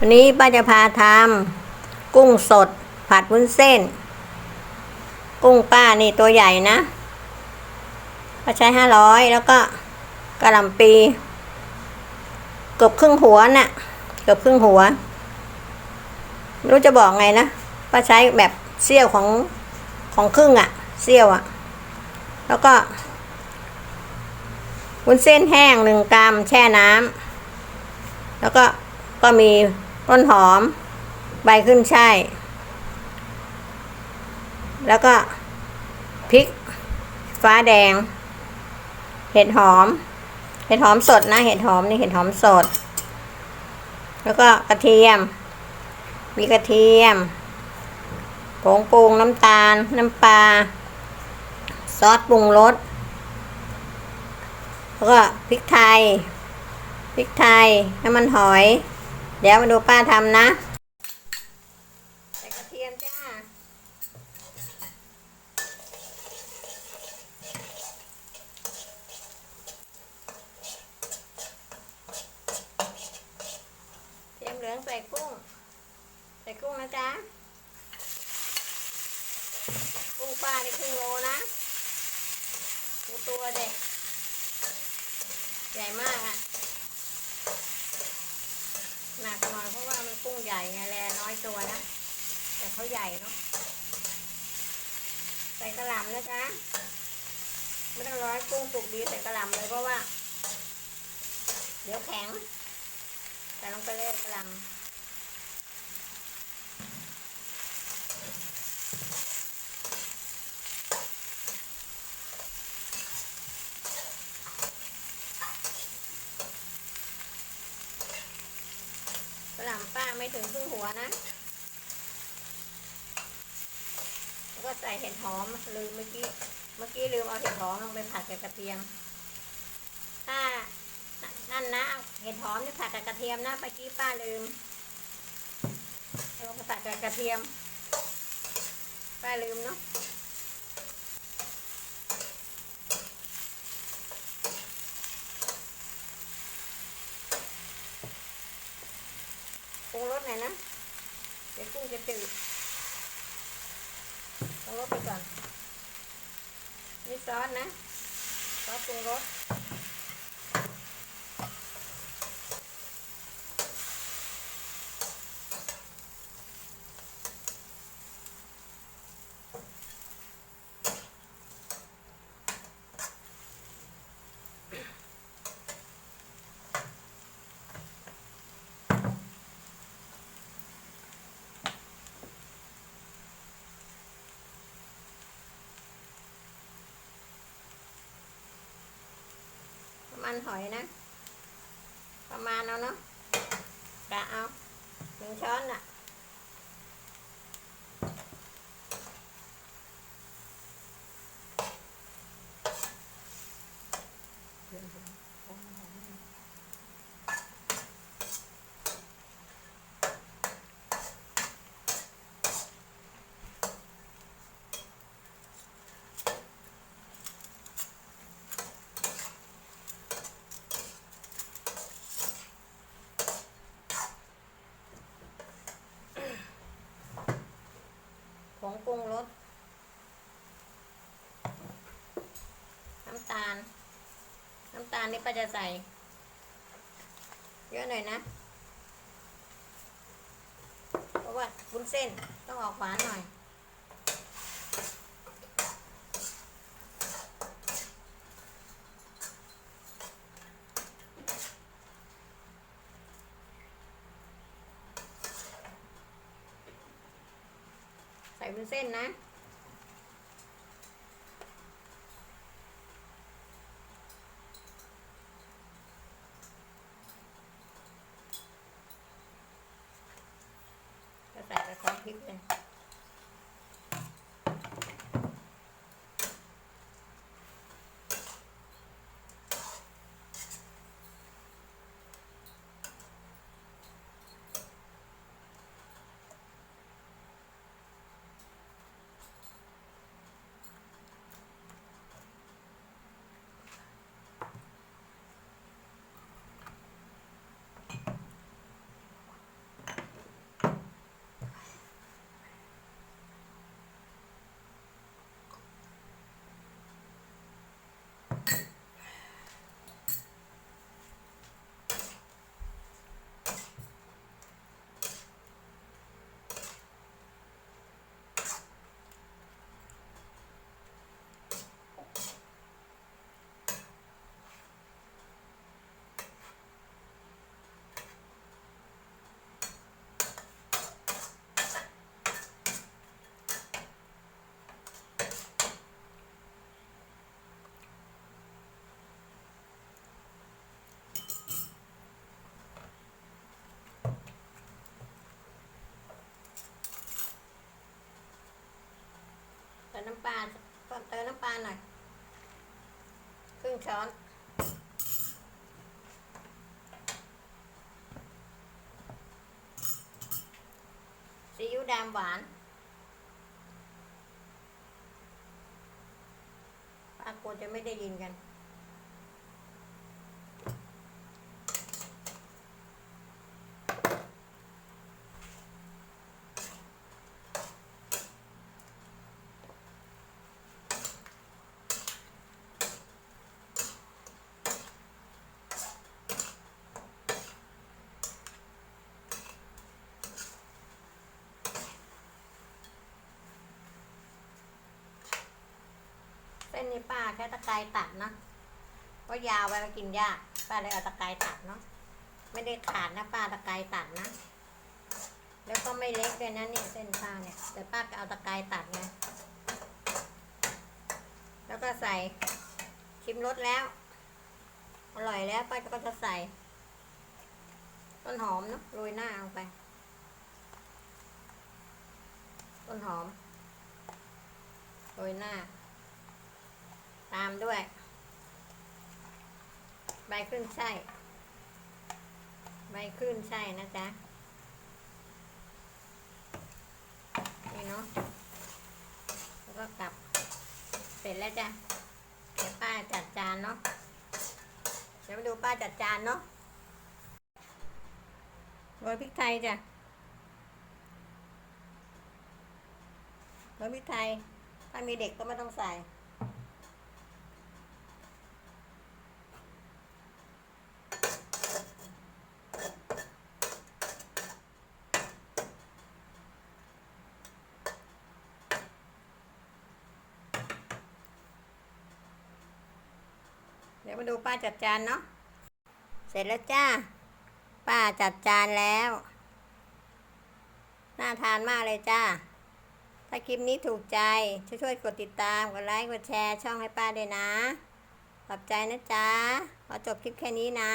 วันนี้ป้าจะพาทำกุ้งสด ผัดวุ้นเส้น กุ้งป้านี่ตัวใหญ่นะป้าใช้ห้าร้อยแล้วก็กระหล่ำปีเกือบครึ่งหัวน่ะเกือบครึ่งหัวไม่รู้จะบอกไงนะป้าใช้แบบเสี้ยวของของครึ่งอะ่ะเสี้ยวอะ่ะ แล้วก็วุ้นเส้นแห้งหนึ่งกรัมแช่น้ำแล้วก็ก็มี ต้นหอม ใบขึ้นช่ายแล้วก็พริก ฟ้าแดง เห็ดหอม เห็ดหอมสดนะ เห็ดหอมนี่เห็ดหอมสด แล้วก็กระเทียม มีกระเทียม ผงปรุงน้ำตาล น้ำปลา ซอสปรุงรส แล้วก็พริกไทย พริกไทย น้ำมันหอย เดี๋ยวมาดูป้าทำนะใส่กระเทียมจ้า เทียมเหลืองใส่กุ้ง ใส่กุ้งนะจ๊ะ กุ้งป้านี่ครึ่งโลนะดูตัวเด็กใหญ่มากอะ หนักหน่อยเพราะว่ามันกุ้งใหญ่ไงแลน้อยตัวนะ แต่เขาใหญ่เนาะใส่กระหล่ำนะจ๊ะไม่ต้องร้อยกุ้งสุกดีใส่กระหล่ำเลยเพราะว่า เดี๋ยวแข็ง ใส่ลงไปเลยกระหล่ำ กระหล่ำป้าไม่ ถึงครึ่งหัวนะแล้วก็ใส่เห็ดหอมลืมเมื่อกี้ เมื่อกี้ลืมเอาเห็ดหอมลงไปผัดกับกระเทียม ถ้านั่นนะเอาเห็ดหอมนี่ผัดกับกระเทียมนะเมื่อกี้ป้าลืมเอาไปผัดกับกระเทียมป้าลืมเนาะ ปรุงรส หน่อยนะ เดี๋ยวกุ้งจะจืดปรุงรสไปก่อนนี่ซอสนะซอสปรุงรส มันหอยนะ ประมาณเอาเนาะกะเอาหนึ่งช้อนน่ะงปรุงรส น้ำตาล น้ำตาลนี่ป้าจะใส่ เยอะหน่อยนะ เพราะว่าวุ้นเส้นต้องออกหวานหน่อย ใส่วุ้นเส้นนะ ก็ใส่ไปพร้อมพริกเลย ปลาเพิ่มเติมน้ำปลาหน่อยครึ่งช้อนซีอิ๊วดำหวานปลากลัวจะไม่ได้ยินกัน ส้นนี้ป้าใช้ตะไคร้ตัดเนาะเพราะยาวไปมันกินยากป้าเลยเอาตะไคร้ตัดเนาะไม่ได้ขาดนะป้าตะไคร้ตัดนะ แล้วก็ไม่เล็กด้วยนะเนี่ยเส้นป้าเนี่ยแต่ป้าก็เอาตะไคร้ตัดไงแล้วก็ใส่ชิมรสแล้ว อร่อยแล้วป้าก็จะใส่ ต้นหอมเนาะโรยหน้าลงไป ต้นหอมโรยหน้า ตามด้วย ใบขึ้นไส้ใบขึ้นไส้นะจ๊ะ นี่เนาะแล้วก็กลับ เสร็จแล้วจ้ะเดี๋ยวป้าจัดจานเนาะเดี๋ยวมาดูป้าจัดจานเนาะโรยพริกไทยจ้ะโรยพริกไทย ถ้ามีเด็กก็ไม่ต้องใส่ เดี๋ยวมาดูป้าจัดจานเนาะ เสร็จแล้วจ้า ป้าจัดจานแล้ว น่าทานมากเลยจ้า ถ้าคลิปนี้ถูกใจ ช่วยๆกดติดตาม กดไลค์ กดแชร์ช่องให้ป้าด้วยนะ ขอบใจนะจ๊ะขอจบคลิปแค่นี้นะ